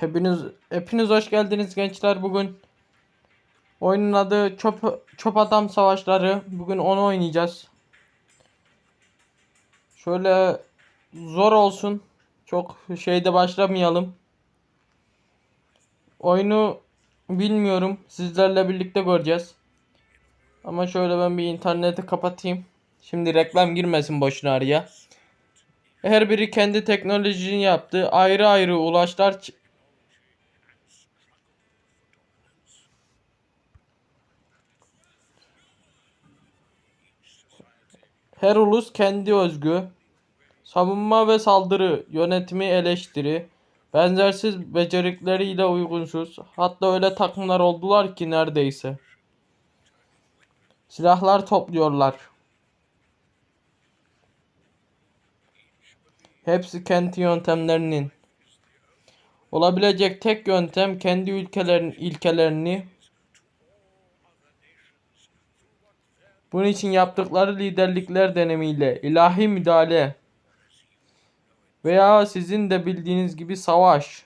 Hepiniz hepiniz hoş geldiniz gençler bugün. Oyunun adı Çöp Çöp Adam Savaşları. Bugün onu oynayacağız. Şöyle zor olsun. Çok şeyde başlamayalım. Oyunu bilmiyorum. Sizlerle birlikte göreceğiz. Ama şöyle ben bir interneti kapatayım. Şimdi reklam girmesin boşuna araya. Her biri kendi teknolojisini yaptı. Ayrı ayrı ulaşlar Her ulus kendi özgü. Savunma ve saldırı, yönetimi eleştiri, benzersiz becerikleriyle uygunsuz. Hatta öyle takımlar oldular ki neredeyse. Silahlar topluyorlar. Hepsi kendi yöntemlerinin. Olabilecek tek yöntem kendi ülkelerin ilkelerini bunun için yaptıkları liderlikler denemiyle ilahi müdahale veya sizin de bildiğiniz gibi savaş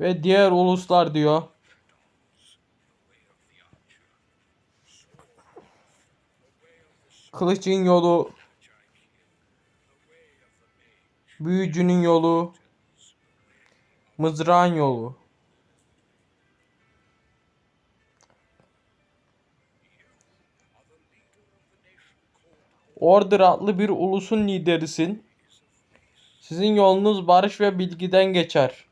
ve diğer uluslar diyor. Kılıçın yolu Büyücünün yolu Mızrağın yolu Order adlı bir ulusun liderisin. Sizin yolunuz barış ve bilgiden geçer.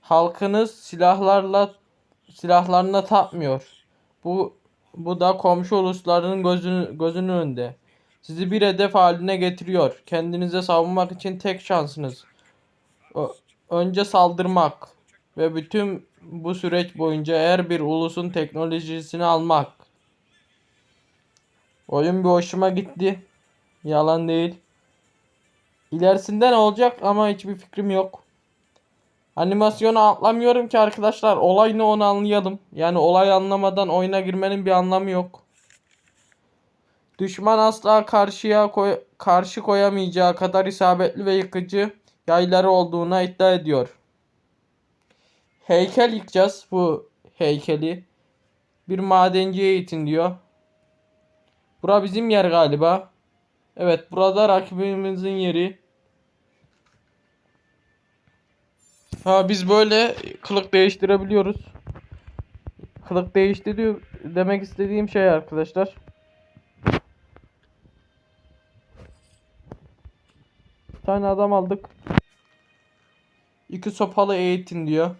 Halkınız silahlarla silahlarına tapmıyor. Bu bu da komşu ulusların gözünün, gözünün önünde. Sizi bir hedef haline getiriyor. Kendinize savunmak için tek şansınız. Ö- önce saldırmak ve bütün bu süreç boyunca her bir ulusun teknolojisini almak. Oyun bir hoşuma gitti. Yalan değil. İlerisinde ne olacak ama hiçbir fikrim yok. Animasyonu atlamıyorum ki arkadaşlar. Olay ne onu anlayalım. Yani olay anlamadan oyuna girmenin bir anlamı yok. Düşman asla karşıya koy karşı koyamayacağı kadar isabetli ve yıkıcı yayları olduğuna iddia ediyor. Heykel yıkacağız bu heykeli. Bir madenciye eğitin diyor. Bura bizim yer galiba. Evet burada rakibimizin yeri. Ha biz böyle kılık değiştirebiliyoruz. Kılık değiştiriyor demek istediğim şey arkadaşlar. Bir tane adam aldık. İki sopalı eğitin diyor.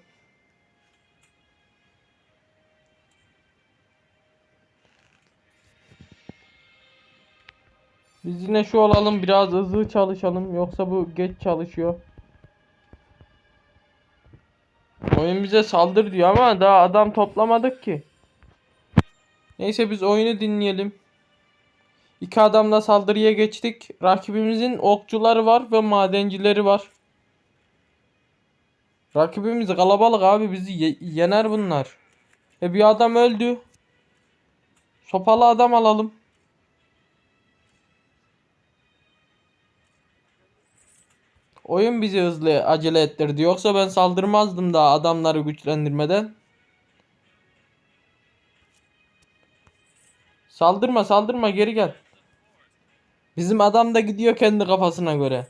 Biz yine şu olalım biraz hızlı çalışalım yoksa bu geç çalışıyor. Oyun bize saldır diyor ama daha adam toplamadık ki. Neyse biz oyunu dinleyelim. İki adamla saldırıya geçtik. Rakibimizin okçuları var ve madencileri var. Rakibimiz kalabalık abi bizi ye- yener bunlar. E bir adam öldü. Sopalı adam alalım. Oyun bizi hızlı acele ettirdi. Yoksa ben saldırmazdım daha adamları güçlendirmeden. Saldırma saldırma geri gel. Bizim adam da gidiyor kendi kafasına göre.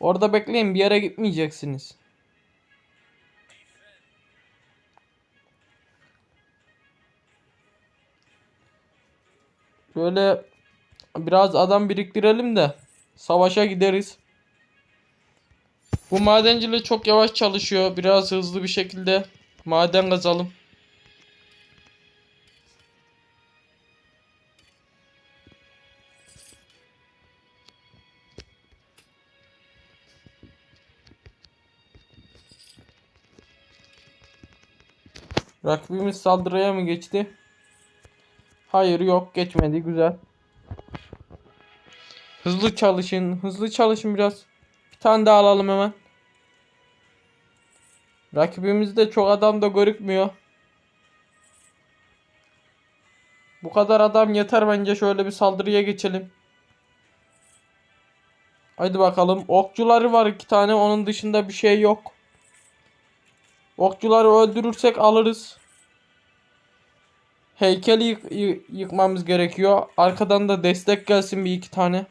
Orada bekleyin bir yere gitmeyeceksiniz. Böyle biraz adam biriktirelim de savaşa gideriz. Bu madenciler çok yavaş çalışıyor. Biraz hızlı bir şekilde maden kazalım. Rakibimiz saldırıya mı geçti? Hayır yok geçmedi güzel. Hızlı çalışın. Hızlı çalışın biraz. Bir tane daha alalım hemen. Rakibimizde çok adam da görükmüyor. Bu kadar adam yeter bence şöyle bir saldırıya geçelim. Hadi bakalım. Okçuları var iki tane. Onun dışında bir şey yok. Okçuları öldürürsek alırız. Heykeli yık- yı- yıkmamız gerekiyor. Arkadan da destek gelsin bir iki tane.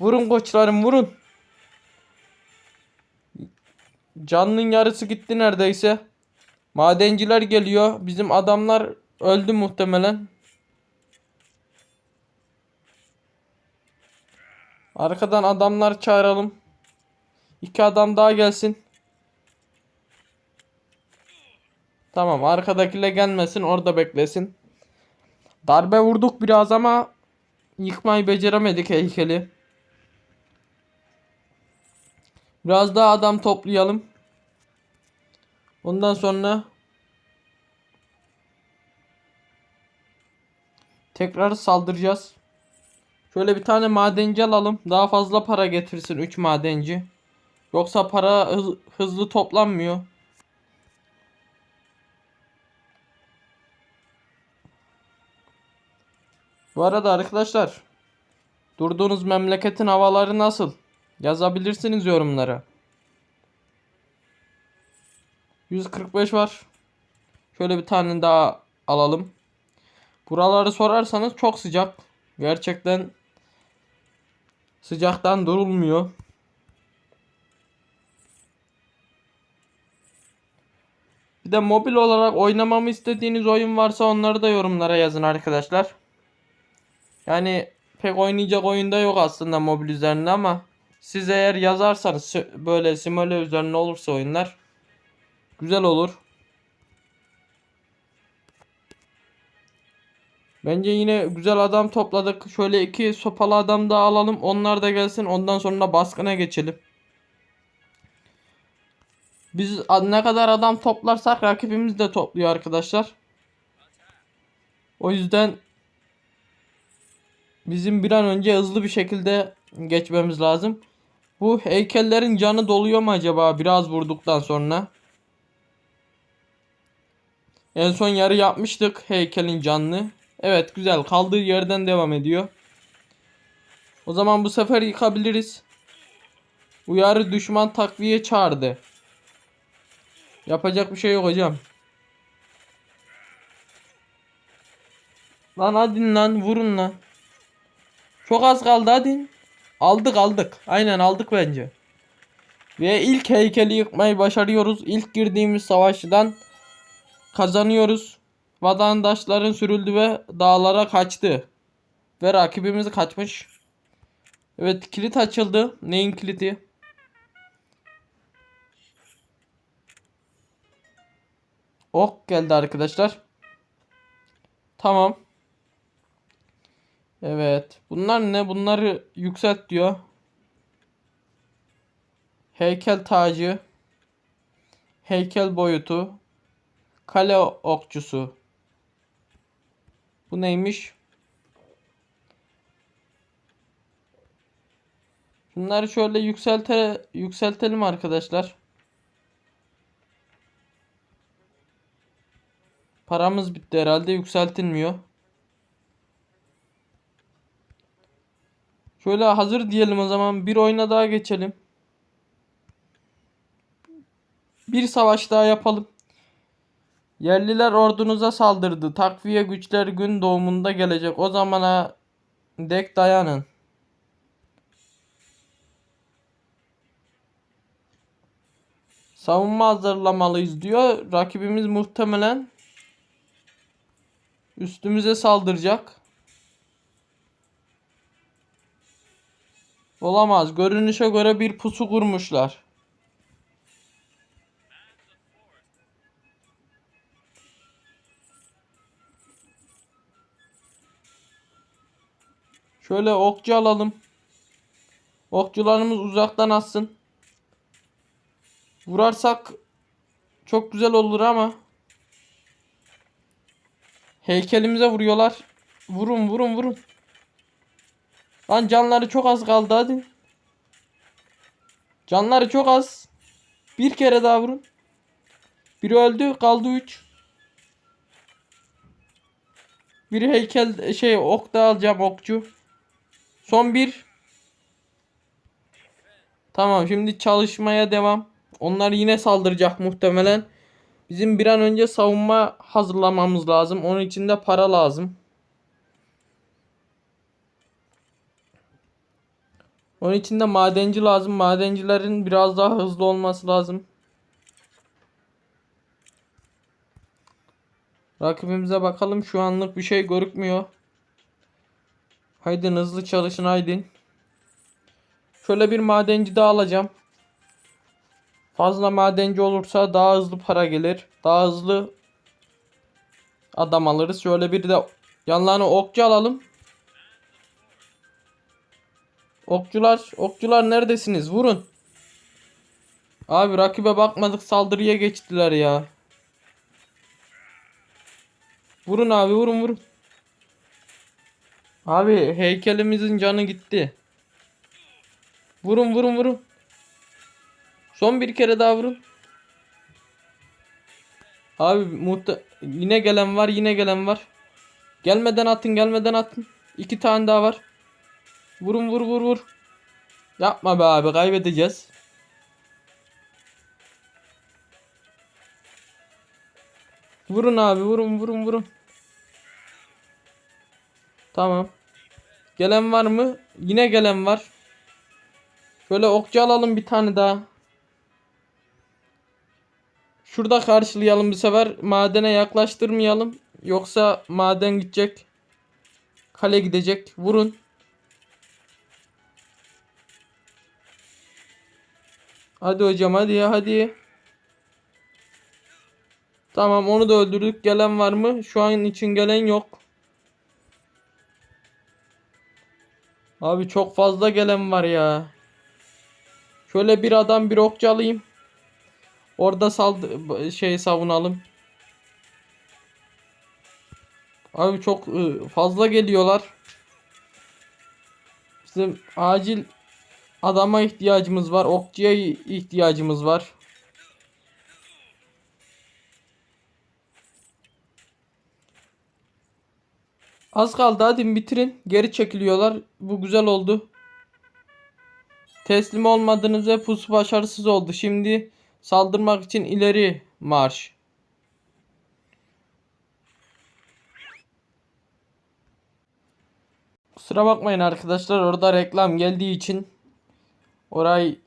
Vurun koçlarım vurun. Canının yarısı gitti neredeyse. Madenciler geliyor. Bizim adamlar öldü muhtemelen. Arkadan adamlar çağıralım. İki adam daha gelsin. Tamam arkadakiyle gelmesin orada beklesin. Darbe vurduk biraz ama yıkmayı beceremedik heykeli. Biraz daha adam toplayalım. Ondan sonra tekrar saldıracağız. Şöyle bir tane madenci alalım. Daha fazla para getirsin 3 madenci. Yoksa para hız- hızlı toplanmıyor. Bu arada arkadaşlar durduğunuz memleketin havaları nasıl? Yazabilirsiniz yorumlara. 145 var. Şöyle bir tane daha alalım. Buraları sorarsanız çok sıcak. Gerçekten sıcaktan durulmuyor. Bir de mobil olarak oynamamı istediğiniz oyun varsa onları da yorumlara yazın arkadaşlar. Yani pek oynayacak oyunda yok aslında mobil üzerinde ama siz eğer yazarsanız böyle simüle üzerine olursa oyunlar güzel olur. Bence yine güzel adam topladık. Şöyle iki sopalı adam daha alalım. Onlar da gelsin. Ondan sonra baskına geçelim. Biz ne kadar adam toplarsak rakibimiz de topluyor arkadaşlar. O yüzden bizim bir an önce hızlı bir şekilde geçmemiz lazım. Bu heykellerin canı doluyor mu acaba biraz vurduktan sonra? En son yarı yapmıştık heykelin canını. Evet güzel kaldığı yerden devam ediyor. O zaman bu sefer yıkabiliriz. Uyarı düşman takviye çağırdı. Yapacak bir şey yok hocam. Lan hadi lan vurun lan. Çok az kaldı hadi. Aldık aldık. Aynen aldık bence. Ve ilk heykeli yıkmayı başarıyoruz. İlk girdiğimiz savaştan kazanıyoruz. Vatandaşların sürüldü ve dağlara kaçtı. Ve rakibimiz kaçmış. Evet kilit açıldı. Neyin kilidi? Ok geldi arkadaşlar. Tamam. Evet. Bunlar ne? Bunları yükselt diyor. Heykel tacı. Heykel boyutu. Kale okçusu. Bu neymiş? Bunları şöyle yükselte yükseltelim arkadaşlar. Paramız bitti herhalde yükseltilmiyor. Şöyle hazır diyelim o zaman bir oyuna daha geçelim. Bir savaş daha yapalım. Yerliler ordunuza saldırdı. Takviye güçler gün doğumunda gelecek. O zamana dek dayanın. Savunma hazırlamalıyız diyor. Rakibimiz muhtemelen üstümüze saldıracak. Olamaz. Görünüşe göre bir pusu kurmuşlar. Şöyle okçu alalım. Okçularımız uzaktan atsın. Vurarsak çok güzel olur ama heykelimize vuruyorlar. Vurun vurun vurun. Lan canları çok az kaldı hadi. Canları çok az. Bir kere daha vurun. Biri öldü kaldı 3. Biri heykel şey ok da alacağım okçu. Son bir. Tamam şimdi çalışmaya devam. Onlar yine saldıracak muhtemelen. Bizim bir an önce savunma hazırlamamız lazım. Onun için de para lazım. Onun için de madenci lazım. Madencilerin biraz daha hızlı olması lazım. Rakibimize bakalım. Şu anlık bir şey görükmüyor. Haydi hızlı çalışın haydi. Şöyle bir madenci daha alacağım. Fazla madenci olursa daha hızlı para gelir. Daha hızlı adam alırız. Şöyle bir de yanlarına okçu alalım. Okçular, okçular neredesiniz? Vurun. Abi rakibe bakmadık saldırıya geçtiler ya. Vurun abi vurun vurun. Abi heykelimizin canı gitti. Vurun vurun vurun. Son bir kere daha vurun. Abi muhte yine gelen var yine gelen var. Gelmeden atın gelmeden atın. İki tane daha var. Vurun vur vur vur. Yapma be abi kaybedeceğiz. Vurun abi vurun vurun vurun. Tamam. Gelen var mı? Yine gelen var. Şöyle okçu alalım bir tane daha. Şurada karşılayalım bu sefer. Madene yaklaştırmayalım. Yoksa maden gidecek. Kale gidecek. Vurun. Hadi hocam hadi ya hadi. Tamam onu da öldürdük. Gelen var mı? Şu an için gelen yok. Abi çok fazla gelen var ya. Şöyle bir adam bir okçu alayım. Orada saldı şey savunalım. Abi çok ı, fazla geliyorlar. Bizim acil adama ihtiyacımız var. Okçuya ihtiyacımız var. Az kaldı hadi bitirin. Geri çekiliyorlar. Bu güzel oldu. Teslim olmadınız ve pusu başarısız oldu. Şimdi saldırmak için ileri marş. Kusura bakmayın arkadaşlar orada reklam geldiği için orayı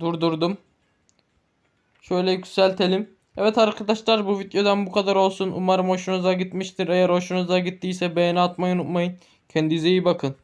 durdurdum. Şöyle yükseltelim. Evet arkadaşlar bu videodan bu kadar olsun. Umarım hoşunuza gitmiştir. Eğer hoşunuza gittiyse beğeni atmayı unutmayın. Kendinize iyi bakın.